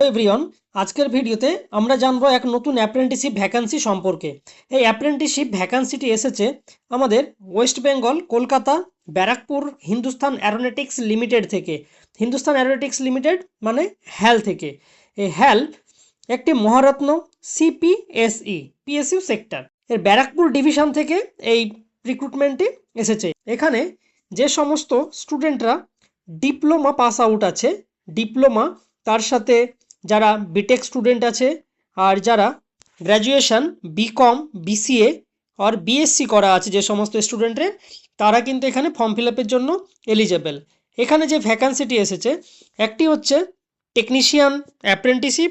Everyone, আজকের ভিডিওতে আমরা জানব এক নতুন অ্যাপ্রেন্টিসশিপ ভ্যাকান্সি সম্পর্কে। এই অ্যাপ্রেন্টিসশিপ ভ্যাকান্সিটি এসেছে আমাদের West Bengal Kolkata, Barrackpore, Hindustan Aeronautics Limited থেকে। হিন্দুস্তান অ্যারোনটিক্স লিমিটেড মানে হ্যাল থেকে। এই হ্যাল একটি মহারত্ন সিপিএসই পিএসইউ সেক্টর এর ব্যারাকপুর ডিভিশন থেকে এই রিক্রুটমেন্টটি এসেছে। এখানে যে সমস্ত স্টুডেন্টরা ডিপ্লোমা পাস আউট আছে ডিপ্লোমা তার সাথে যারা বিটেক স্টুডেন্ট আছে আর যারা গ্র্যাজুয়েশন বিকম বিসিএ আর বিএসসি করা আছে যে সমস্ত স্টুডেন্টের তারা কিন্তু এখানে ফর্ম ফিল জন্য এলিজেবেল এখানে যে ভ্যাকান্সিটি এসেছে, একটি হচ্ছে টেকনিশিয়ান অ্যাপ্রেন্টিসিপ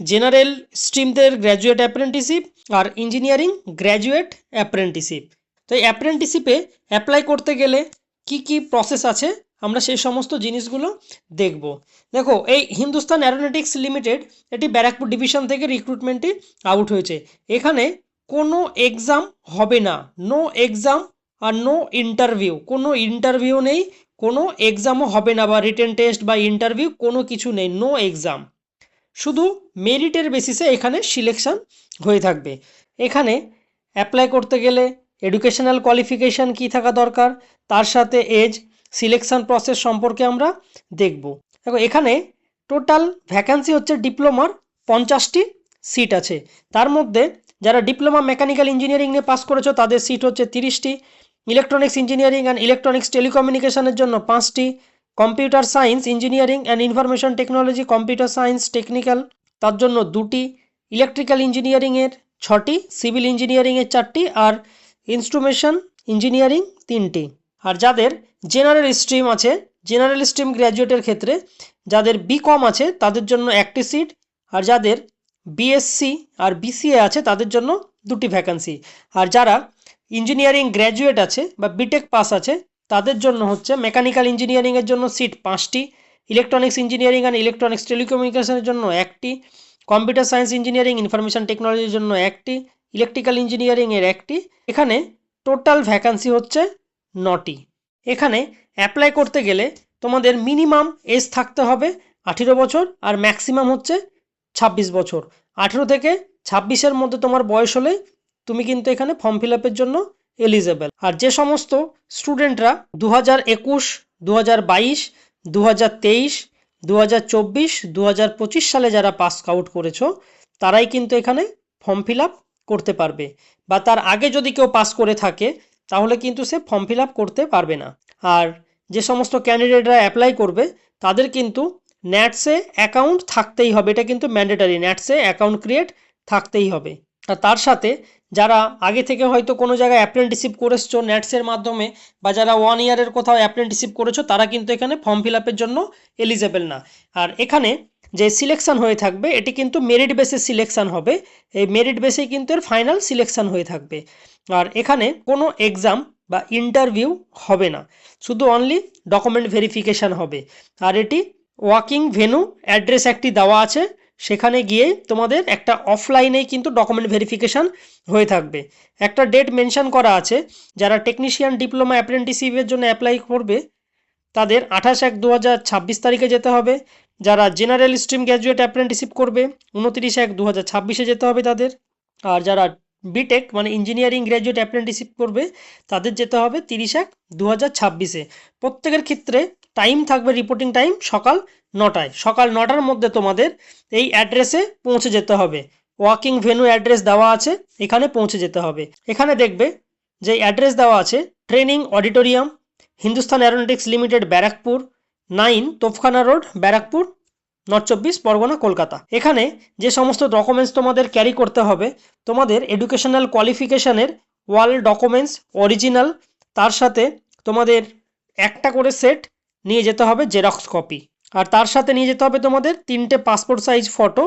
জেনারেল স্ট্রিমদের গ্র্যাজুয়েট অ্যাপ্রেন্টিসিপ আর ইঞ্জিনিয়ারিং গ্র্যাজুয়েট অ্যাপ্রেন্টিসিপ তো এই অ্যাপ্রেন্টিসিপে অ্যাপ্লাই করতে গেলে কি কি প্রসেস আছে? আমরা সেই সমস্ত জিনিসগুলো দেখব। দেখো, এই হিন্দুস্তান অ্যারোনটিক্স লিমিটেড এটি ব্যারাকপুর ডিভিশন থেকে রিক্রুটমেন্টটি আউট হয়েছে। এখানে কোনো এক্সাম হবে না। নো এক্সাম আর নো ইন্টারভিউ কোনো ইন্টারভিউ নেই, কোনো এক্সামও হবে না বা রিটেন টেস্ট বা ইন্টারভিউ কোনো কিছু নেই নো এক্সাম শুধু মেরিটের বেসিসে এখানে সিলেকশন হয়ে থাকবে। এখানে অ্যাপ্লাই করতে গেলে এডুকেশনাল কোয়ালিফিকেশান কী থাকা দরকার? তার সাথে এজ সিলেকশন প্রসেস সম্পর্কে আমরা দেখব। দেখো, এখানে টোটাল ভ্যাকান্সি হচ্ছে ডিপ্লোমার পঞ্চাশটি সিট আছে। তার মধ্যে যারা ডিপ্লোমা মেকানিক্যাল ইঞ্জিনিয়ারিং নিয়ে পাস করেছ, তাদের সিট হচ্ছে তিরিশটি। ইলেকট্রনিক্স ইঞ্জিনিয়ারিং অ্যান্ড ইলেকট্রনিক্স টেলিকমিউনিকেশনের জন্য পাঁচটি। Computer science engineering and information technology computer science technical তার জন্য দুটি। ইলেকট্রিক্যাল ইঞ্জিনিয়ারিংয়ের ছটি সিভিল ইঞ্জিনিয়ারিংয়ের চারটি, আর ইনস্ট্রুমেশন ইঞ্জিনিয়ারিং তিনটি। আর যাদের জেনারেল স্ট্রিম আছে জেনারেল স্ট্রিম গ্র্যাজুয়েটের ক্ষেত্রে যাদের বিকম আছে, তাদের জন্য একটি সিট আর যাদের বিএসসি আর বিসিএ আছে, তাদের জন্য দুটি ভ্যাকান্সি আর যারা ইঞ্জিনিয়ারিং গ্র্যাজুয়েট আছে বা বিটেক পাস আছে, তাদের জন্য হচ্ছে মেকানিক্যাল ইঞ্জিনিয়ারিংয়ের জন্য সিট পাঁচটি ইলেকট্রনিক্স ইঞ্জিনিয়ারিং অ্যান্ড ইলেকট্রনিক্স টেলিকমিউনিকেশনের জন্য একটি কম্পিউটার সায়েন্স ইঞ্জিনিয়ারিং ইনফরমেশন টেকনোলজির জন্য একটি ইলেকট্রিক্যাল ইঞ্জিনিয়ারিংয়ের একটি। এখানে টোটাল ভ্যাকান্সি হচ্ছে নটি। এখানে অ্যাপ্লাই করতে গেলে তোমাদের মিনিমাম এজ থাকতে হবে আঠেরো বছর আর ম্যাক্সিমাম হচ্ছে ছাব্বিশ বছর। আঠেরো থেকে ছাব্বিশের মধ্যে তোমার বয়স হলে তুমি কিন্তু এখানে ফর্ম ফিল আপের জন্য এলিজেবল আর যে সমস্ত স্টুডেন্টরা দু হাজার একুশ দু হাজার বাইশ দু হাজার তেইশ দু হাজার চব্বিশ দু হাজার পঁচিশ সালে যারা পাস আউট করেছ, তারাই কিন্তু এখানে ফর্ম ফিল আপ করতে পারবে। বা তার আগে যদি কেউ পাস করে থাকে তাহলে কিন্তু সে ফর্ম ফিল করতে পারবে না। আর যে সমস্ত ক্যান্ডিডেটরা অ্যাপ্লাই করবে, তাদের কিন্তু ন্যাটসে অ্যাকাউন্ট থাকতেই হবে। এটা কিন্তু ম্যান্ডেটারি ন্যাটসে অ্যাকাউন্ট ক্রিয়েট থাকতেই হবে। আর তার সাথে যারা আগে থেকে হয়তো কোনো জায়গায় অ্যাপ্রেন্টিসিপ করেছ ন্যাটসের মাধ্যমে বা যারা ওয়ান ইয়ারের কোথাও অ্যাপ্রেন্টিসিপ করেছ, তারা কিন্তু এখানে ফর্ম ফিল জন্য এলিজেবল না। আর এখানে যে সিলেকশন হয়ে থাকবে, এটি কিন্তু মেরিট বেসে সিলেকশান হবে। এই মেরিট বেসেই কিন্তু এর ফাইনাল সিলেকশান হয়ে থাকবে। আর এখানে কোনো এক্সাম বা ইন্টারভিউ হবে না। শুধু অনলি ডকুমেন্ট ভেরিফিকেশান হবে। আর এটি ওয়াকিং ভেনু অ্যাড্রেস একটি দেওয়া আছে। সেখানে গিয়ে তোমাদের একটা অফলাইনেই কিন্তু ডকুমেন্ট ভেরিফিকেশান হয়ে থাকবে। একটা ডেট মেনশন করা আছে, যারা টেকনিশিয়ান ডিপ্লোমা অ্যাপ্রেন্টিসিপের জন্য অ্যাপ্লাই করবে, তাদের আঠাশ এক দু তারিখে যেতে হবে। যারা জেনারেল স্ট্রিম গ্র্যাজুয়েট অ্যাপ্রেন্টিসিপ করবে, উনতিরিশ এক দু হাজার যেতে হবে তাদের। আর যারা বিটেক মানে ইঞ্জিনিয়ারিং গ্র্যাজুয়েট অ্যাপ্রেন্টিসিপ করবে, তাদের যেতে হবে তিরিশ এক দু প্রত্যেকের ক্ষেত্রে টাইম থাকবে রিপোর্টিং টাইম সকাল নটায়। সকাল নটার মধ্যে তোমাদের এই অ্যাড্রেসে পৌঁছে যেতে হবে। ওয়াকিং ভেনু অ্যাড্রেস দেওয়া আছে, এখানে পৌঁছে যেতে হবে। এখানে দেখবে যে অ্যাড্রেস দেওয়া আছে training auditorium Hindustan Aeronautics Limited Barrackpore nine Topkhana road Barrackpore north চব্বিশ পরগনা কলকাতা এখানে যে সমস্ত ডকুমেন্টস তোমাদের ক্যারি করতে হবে, তোমাদের এডুকেশনাল কোয়ালিফিকেশানের ওয়াল ডকুমেন্টস অরিজিনাল তার সাথে তোমাদের একটা করে সেট নিয়ে যেতে হবে জেরক্স কপি। আর তার সাথে নিয়ে যেতে হবে তোমাদের তিনটে পাসপোর্ট সাইজ ফটো।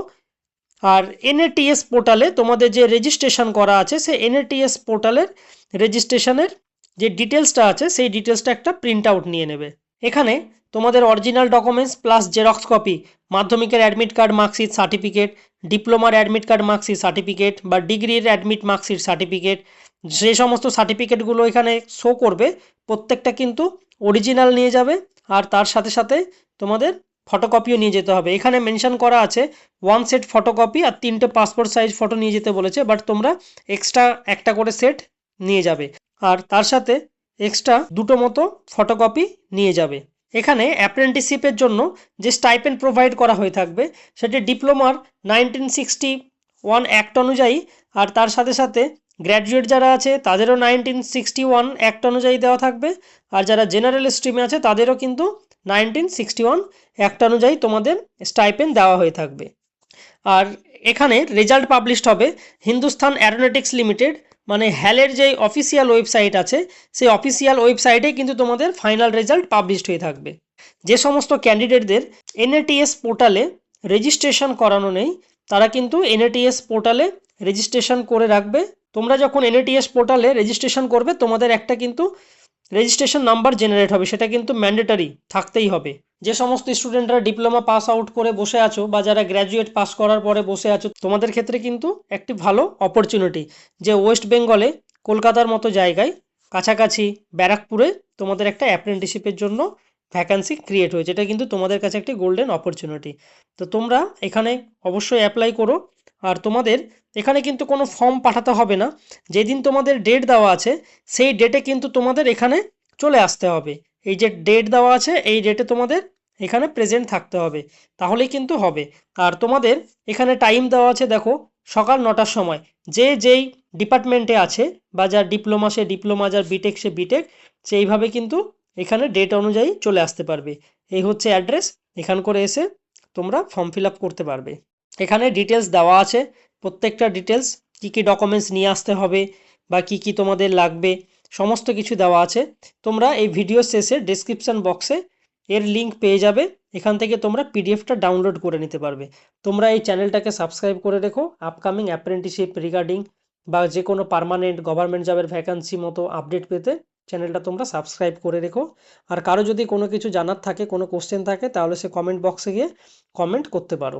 আর এনএটিএস পোর্টালে তোমাদের যে রেজিস্ট্রেশন করা আছে, সেই এনএটিএস পোর্টালের রেজিস্ট্রেশনের যে ডিটেলসটা আছে, সেই ডিটেলসটা একটা প্রিন্ট আউট নিয়ে নেবে। এখানে তোমাদের original documents plus xerox copy, মাধ্যমিকের অ্যাডমিট কার্ড মার্কশিট সার্টিফিকেট ডিপ্লোমার অ্যাডমিট কার্ড মার্কশিট সার্টিফিকেট বা ডিগ্রির অ্যাডমিট মার্কশিট সার্টিফিকেট যে সমস্ত সার্টিফিকেটগুলো এখানে শো করবে, প্রত্যেকটা কিন্তু অরিজিনাল নিয়ে যাবে। আর তার সাথে সাথে তোমাদের ফটোকপিও নিয়ে যেতে হবে। এখানে মেনশন করা আছে ওয়ান সেট ফটোকপি আর তিনটে পাসপোর্ট সাইজ ফটো নিয়ে যেতে বলেছে বাট তোমরা এক্সট্রা একটা করে সেট নিয়ে যাবে। আর তার সাথে এক্সট্রা দুটো মতো ফটোকপি নিয়ে যাবে। এখানে অ্যাপ্রেন্টিসশিপের জন্য যে স্টাইপেন্ড প্রোভাইড করা হয়ে থাকবে, সেটি ডিপ্লোমার নাইনটিন সিক্সটি ওয়ান অ্যাক্ট অনুযায়ী, আর তার সাথে সাথে গ্র্যাজুয়েট যারা আছে, তাদেরও নাইনটিন সিক্সটি ওয়ান অ্যাক্ট অনুযায়ী দেওয়া থাকবে। আর যারা জেনারেল স্ট্রিমে আছে, তাদেরও কিন্তু নাইনটিন সিক্সটি ওয়ান অ্যাক্ট অনুযায়ী তোমাদের স্টাইপেন্ড দেওয়া হয়ে থাকবে। আর এখানে রেজাল্ট পাবলিশড হবে হিন্দুস্তান অ্যারোনটিক্স লিমিটেড মানে হ্যালের যে অফিসিয়াল ওয়েবসাইট আছে, সেই অফিসিয়াল ওয়েবসাইটে কিন্তু তোমাদের ফাইনাল রেজাল্ট পাবলিশড হয়ে থাকবে। যে সমস্ত ক্যান্ডিডেটদের এনএটিএস পোর্টালে রেজিস্ট্রেশন করানো নেই, তারা কিন্তু এনএটিএস পোর্টালে রেজিস্ট্রেশন করে রাখবে। তোমরা যখন এনএটিএস পোর্টালে রেজিস্ট্রেশন করবে, তোমাদের একটা কিন্তু রেজিস্ট্রেশন নাম্বার জেনারেট হবে। সেটা কিন্তু ম্যান্ডেটারি থাকতেই হবে। যে সমস্ত স্টুডেন্টরা ডিপ্লোমা পাস আউট করে বসে আছো বা যারা গ্র্যাজুয়েট পাস করার পরে বসে আছো, তোমাদের ক্ষেত্রে কিন্তু একটি ভালো অপরচুনিটি যে ওয়েস্ট বেঙ্গলে কলকাতার মতো জায়গায় কাছাকাছি ব্যারাকপুরে তোমাদের একটা অ্যাপ্রেন্টিসশিপের জন্য ভ্যাকান্সি ক্রিয়েট হয়েছে। এটা কিন্তু তোমাদের কাছে একটি গোল্ডেন অপরচুনিটি তো তোমরা এখানে অবশ্যই অ্যাপ্লাই করো। আর তোমাদের এখানে কিন্তু কোনো ফর্ম পাঠাতে হবে না। যেদিন তোমাদের ডেট দেওয়া আছে, সেই ডেটে কিন্তু তোমাদের এখানে চলে আসতে হবে। এই যে ডেট দেওয়া আছে, এই ডেটে তোমাদের এখানে প্রেজেন্ট থাকতে হবে। তাহলেই কিন্তু হবে। আর তোমাদের এখানে টাইম দেওয়া আছে, দেখো, সকাল নটার সময়। যে যেই ডিপার্টমেন্টে আছে, বা যার ডিপ্লোমা সে ডিপ্লোমা যার বিটেক সে বিটেক সেইভাবে কিন্তু এখানে ডেট অনুযায়ী চলে আসতে পারবে। এই হচ্ছে অ্যাড্রেস এখান করে এসে তোমরা ফর্ম ফিল করতে পারবে। এখানে ডিটেলস দেওয়া আছে। প্রত্যেকটা ডিটেলস কী কী ডকুমেন্টস নিয়ে আসতে হবে বা কী কী তোমাদের লাগবে, সমস্ত কিছু দেওয়া আছে। তোমরা এই ভিডিও শেষে ডেসক্রিপশান বক্সে এর লিঙ্ক পেয়ে যাবে। এখান থেকে তোমরা পিডিএফটা ডাউনলোড করে নিতে পারবে। তোমরা এই চ্যানেলটাকে সাবস্ক্রাইব করে রেখো। আপকামিং অ্যাপ্রেন্টিসশিপ রিগার্ডিং বা যে কোনো পার্মানেন্ট গভর্নমেন্ট জবের ভ্যাকান্সি মতো আপডেট পেতে চ্যানেলটা তোমরা সাবস্ক্রাইব করে রেখো। আর কারও যদি কোনো কিছু জানার থাকে, কোনো কোশ্চেন থাকে, তাহলে সে কমেন্ট বক্সে গিয়ে কমেন্ট করতে পারো।